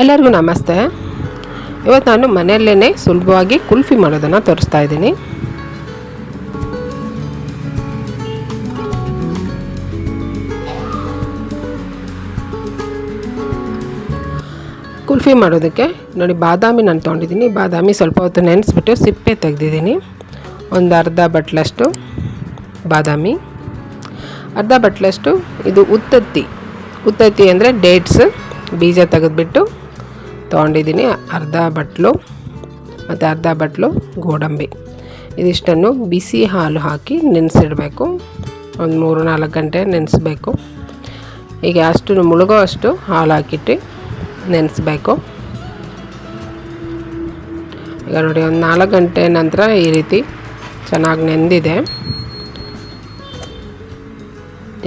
ಎಲ್ಲರಿಗೂ ನಮಸ್ತೆ. ಇವತ್ತು ನಾನು ಮನೆಯಲ್ಲೇ ಸುಲಭವಾಗಿ ಕುಲ್ಫಿ ಮಾಡೋದನ್ನು ತೋರಿಸ್ತಾ ಇದ್ದೀನಿ. ಕುಲ್ಫಿ ಮಾಡೋದಕ್ಕೆ ನೋಡಿ ಬಾದಾಮಿ ನಾನು ತೊಗೊಂಡಿದ್ದೀನಿ. ಬಾದಾಮಿ ಸ್ವಲ್ಪ ಹೊತ್ತು ನೆನೆಸ್ಬಿಟ್ಟು ಸಿಪ್ಪೆ ತೆಗೆದಿದ್ದೀನಿ. ಒಂದು ಅರ್ಧ ಬಟ್ಲಷ್ಟು ಬಾದಾಮಿ. ಅರ್ಧ ಬಟ್ಲಷ್ಟು ಇದು ಉತ್ತತ್ತಿ. ಉತ್ತತ್ತಿ ಅಂದರೆ ಡೇಟ್ಸ್, ಬೀಜ ತೆಗೆದ್ಬಿಟ್ಟು ತೊಗೊಂಡಿದ್ದೀನಿ ಅರ್ಧ ಬಟ್ಲು ಮತ್ತು ಅರ್ಧ ಬಟ್ಲು ಗೋಡಂಬಿ. ಇದಿಷ್ಟನ್ನು ಬಿಸಿ ಹಾಲು ಹಾಕಿ ನೆನೆಸಿಡಬೇಕು. ಒಂದು ಮೂರು ನಾಲ್ಕು ಗಂಟೆ ನೆನೆಸ್ಬೇಕು. ಈಗ ಅಷ್ಟು ಮುಳುಗೋ ಅಷ್ಟು ಹಾಲು ಹಾಕಿಟ್ಟು ನೆನೆಸ್ಬೇಕು. ಈಗ ನೋಡಿ, ಒಂದು ನಾಲ್ಕು ಗಂಟೆ ನಂತರ ಈ ರೀತಿ ಚೆನ್ನಾಗಿ ನೆಂದಿದೆ.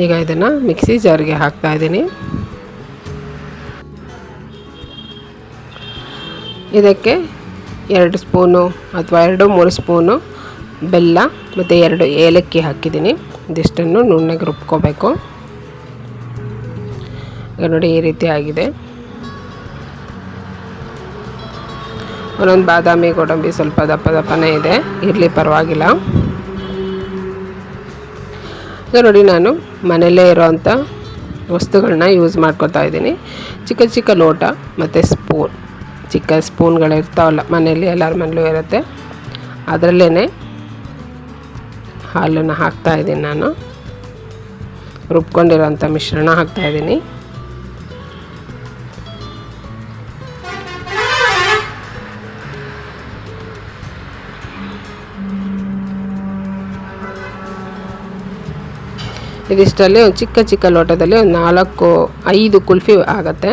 ಈಗ ಇದನ್ನು ಮಿಕ್ಸಿ ಜಾರಿಗೆ ಹಾಕ್ತಾಯಿದ್ದೀನಿ ಇದಕ್ಕೆ ಎರಡು ಸ್ಪೂನು ಅಥವಾ ಎರಡು ಮೂರು ಸ್ಪೂನು ಬೆಲ್ಲ ಮತ್ತು ಎರಡು ಏಲಕ್ಕಿ ಹಾಕಿದ್ದೀನಿ. ಇದಿಷ್ಟನ್ನು ನುಣ್ಣಗೆ ರುಬ್ಕೋಬೇಕು. ನೋಡಿ ಈ ರೀತಿ ಆಗಿದೆ. ಒಂದೊಂದು ಬಾದಾಮಿ, ಗೋಡಂಬಿ ಸ್ವಲ್ಪ ದಪ್ಪ ದಪ್ಪನೇ ಇದೆ. ಇರಲಿ ಪರವಾಗಿಲ್ಲ. ಈಗ ನೋಡಿ ನಾನು ಮನೆಯಲ್ಲೇ ಇರೋವಂಥ ವಸ್ತುಗಳನ್ನ ಯೂಸ್ ಮಾಡ್ಕೊತಾ ಇದ್ದೀನಿ. ಚಿಕ್ಕ ಚಿಕ್ಕ ಲೋಟ ಮತ್ತು ಸ್ಪೂನ್ ಚಿಕ್ಕ ಸ್ಪೂನ್ಗಳು ಇರ್ತಾವಲ್ಲ, ಮನೆಯಲ್ಲಿ ಎಲ್ಲರ ಮನೇಲೂ ಇರುತ್ತೆ. ಅದರಲ್ಲೇ ಹಾಲನ್ನು ಹಾಕ್ತಾಯಿದ್ದೀನಿ ನಾನು. ರುಬ್ಕೊಂಡಿರೋಂಥ ಮಿಶ್ರಣ ಹಾಕ್ತಾಯಿದ್ದೀನಿ ಇದಿಷ್ಟರಲ್ಲಿ ಒಂದು ಚಿಕ್ಕ ಚಿಕ್ಕ ಲೋಟದಲ್ಲಿ ಒಂದು ನಾಲ್ಕು, ಐದು ಕುಲ್ಫಿ ಆಗುತ್ತೆ.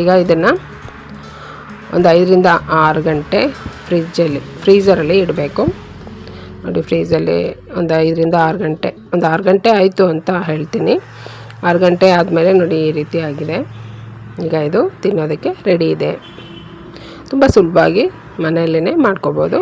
ಈಗ ಇದನ್ನು ಒಂದು ಐದರಿಂದ ಆರು ಗಂಟೆ ಫ್ರಿಜ್ಜಲ್ಲಿ ಫ್ರೀಝರಲ್ಲಿ ಇಡಬೇಕು. ನೋಡಿ ಫ್ರೀಝಲ್ಲಿ ಒಂದು ಐದರಿಂದ ಆರು ಗಂಟೆ, ಒಂದು ಆರು ಗಂಟೆ ಆಯಿತು ಅಂತ ಹೇಳ್ತೀನಿ. ಆರು ಗಂಟೆ ಆದಮೇಲೆ ನೋಡಿ, ಈ ರೀತಿ ಆಗಿದೆ. ಈಗ ಇದು ತಿನ್ನೋದಕ್ಕೆ ರೆಡಿ ಇದೆ. ತುಂಬ ಸುಲಭವಾಗಿ ಮನೆಯಲ್ಲೇ ಮಾಡ್ಕೋಬೋದು.